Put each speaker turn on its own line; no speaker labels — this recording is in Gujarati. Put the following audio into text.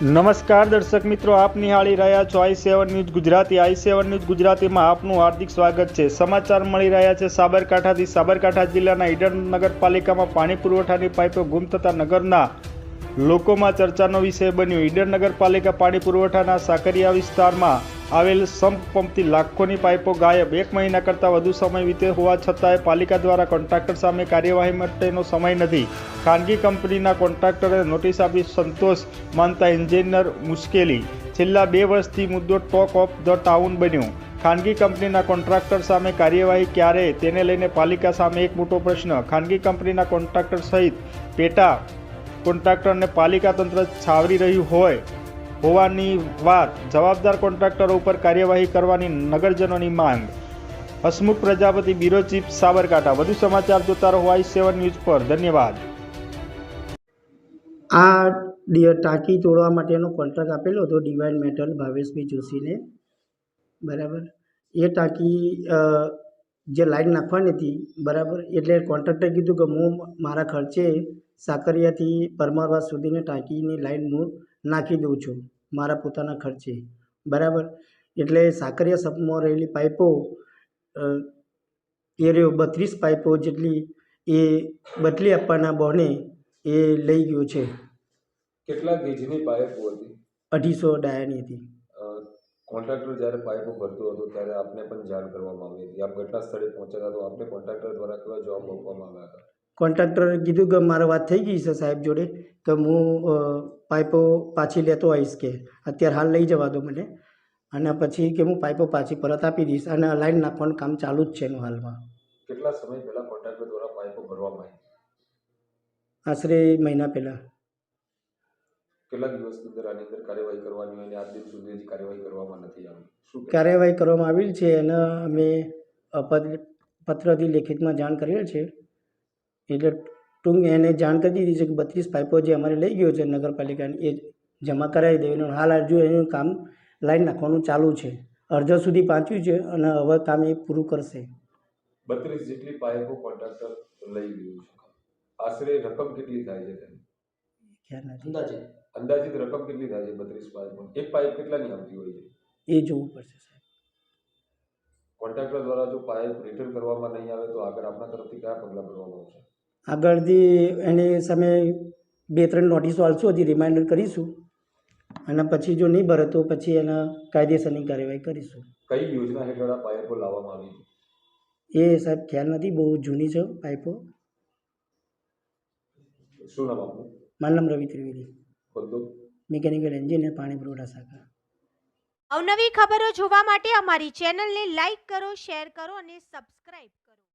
નમસ્કાર દર્શક મિત્રો, આપ નિહાળી રહ્યા છો I seven news Gujarati. I seven news ગુજરાતીમાં આપનું હાર્દિક સ્વાગત છે. સમાચાર મળી રહ્યા છે સાબરકાંઠાથી. સાબરકાંઠા જિલ્લાના ઈડર નગરપાલિકામાં પાણી પુરવઠાની પાઇપો ગુમ થતા નગરના લોકોમાં ચર્ચાનો વિષય બન્યો. ઈડર નગરપાલિકા પાણી પુરવઠાના સાકરિયા વિસ્તારમાં આવેલ સંપ પંપથી લાખોની પાઇપો ગાયબ. એક મહિના કરતાં વધુ સમય વીતે હોવા છતાંય પાલિકા દ્વારા કોન્ટ્રાક્ટર સામે કાર્યવાહી માટેનો સમય નથી. ખાનગી કંપનીના કોન્ટ્રાક્ટરે નોટિસ આપી સંતોષ માનતા એન્જિનિયર મુશ્કેલી. છેલ્લા બે વર્ષથી મુદ્દો ટોક ઓફ ધ ટાઉન બન્યો. ખાનગી કંપનીના કોન્ટ્રાક્ટર સામે કાર્યવાહી ક્યારે? તેને લઈને પાલિકા સામે એક મોટો પ્રશ્ન. ખાનગી કંપનીના કોન્ટ્રાક્ટર સહિત પેટા કોન્ટ્રાક્ટરને પાલિકા તંત્ર છાવરી રહ્યું હોય હોવાની વાત જવાબદાર કોન્ટ્રાક્ટરો ઉપર કાર્યવાહી કરવાની નગરજનોની માંગ. Hasmukh Prajapati, bureau chief Sabarkantha. વધુ સમાચાર જોતા રહો આઈ સેવન ન્યૂઝ પર. ધન્યવાદ.
આ ટાંકી તોડવા માટેનો કોન્ટ્રાક્ટ આપેલો હતો ડિવાઇન મેટલ ભાવેશભાઈ જોશીને. બરાબર. એ ટાંકી જે લાઈન નાખવાની હતી બરાબર? એટલે કોન્ટ્રાક્ટરે કીધું કે હું મારા ખર્ચે સાકરિયાથી પરમારવાસ સુધીની ટાંકીની લાઇન હું નાખી દઉં છું મારા પોતાના ખર્ચે. બરાબર? એટલે સાકરિયા સપમાં રહેલી પાઇપો એ રહ્યો બત્રીસ પાઇપો જેટલી એ બદલી આપવાના બહોને એ લઈ ગયો છે.
કેટલા ગેજની પાઇપો હતી?
અઢીસો ડાયાની હતી.
કોન્ટ્રાક્ટર જ્યારે પાઇપો ભરતો હતો ત્યારે આપને પણ જાણ કરવામાં આવી હતી. આપ ઘટના સ્થળે પહોંચ્યા હતા તો આપને કોન્ટ્રાક્ટર દ્વારા કેવા જવાબ આપવામાં આવ્યા હતા?
કોન્ટ્રાક્ટરે કીધું કે મારે વાત થઈ ગઈ છે સાહેબ જોડે તો હું પાઇપો પાછી લેતો આવીશ કે અત્યારે હાલ લઈ જવા દો મને. અને પછી કે હું પાઇપો પાછી પરત આપી દઈશ અને લાઈન નાખવાનું કામ ચાલુ જ છે એનું હાલમાં.
કેટલા સમય પહેલાં કોન્ટ્રાક્ટર દ્વારા પાઇપો ભરવામાં આવી?
આશરે મહિના પહેલાં.
કેટલા દિવસની અંદર આની અંદર કાર્યવાહી કરવાની હોય અને આજ દિન સુધી હજી કાર્યવાહી કરવામાં નથી આવી. શું
કાર્યવાહી કરવામાં આવેલ છે અને અમે પત્રથી લેખિતમાં જાણ કરેલ છે. એટલે ટૂંક એને જાણ કરી દીધી છે કે બત્રીસ પાઇપો જે અમારે લઈ ગયો છે નગરપાલિકાની એ જમા કરાવી દેવાનું હાલ હજુ એનું કામ લાઈન નાખવાનું ચાલુ છે. અડધો સુધી પહોંચ્યું છે અને હવે કામ એ પૂરું કરશે.
બત્રીસ જેટલી પાઇપો કોન્ટ્રાક્ટર લઈ ગયું છે. આશરે રકમ કેટલી થાય છે
નથી.
અંદાજિત રકમ કેટલી થાય છે? બત્રીસ પાઇપ એક પાઇપ કેટલાની આવતી હોય છે?
એ જોવું પડશે સાહેબ.
કોન્ટ્રાક્ટર દ્વારા જો પાઇપ રિટર્ન કરવામાં નહીં આવે તો આગળ આપના તરફથી કયા પગલાં ભરવામાં આવશે
આગળથી એની સામે બે ત્રણ નોટિસો આપશું હજી રિમાઇન્ડર કરીશું. અને પછી જો નહીં ભરે તો પછી એના કાયદેસરની કાર્યવાહી કરીશું.
કઈ યોજના હેઠળ આ પાઇપો લાવવામાં આવી
એ સાહેબ ખ્યાલ નથી બહુ જૂની છે પાઇપો.
શું નામ આપનું?
મારું નામ રવિ ત્રિવેદી. મિકેનિકલ એન્જિનિયર પાણી પુરવઠા શાખા
અવનવી ખબરો જોવા માટે અમારી ચેનલને લાઈક કરો શેર કરો અને સબસ્ક્રાઈબ કરો.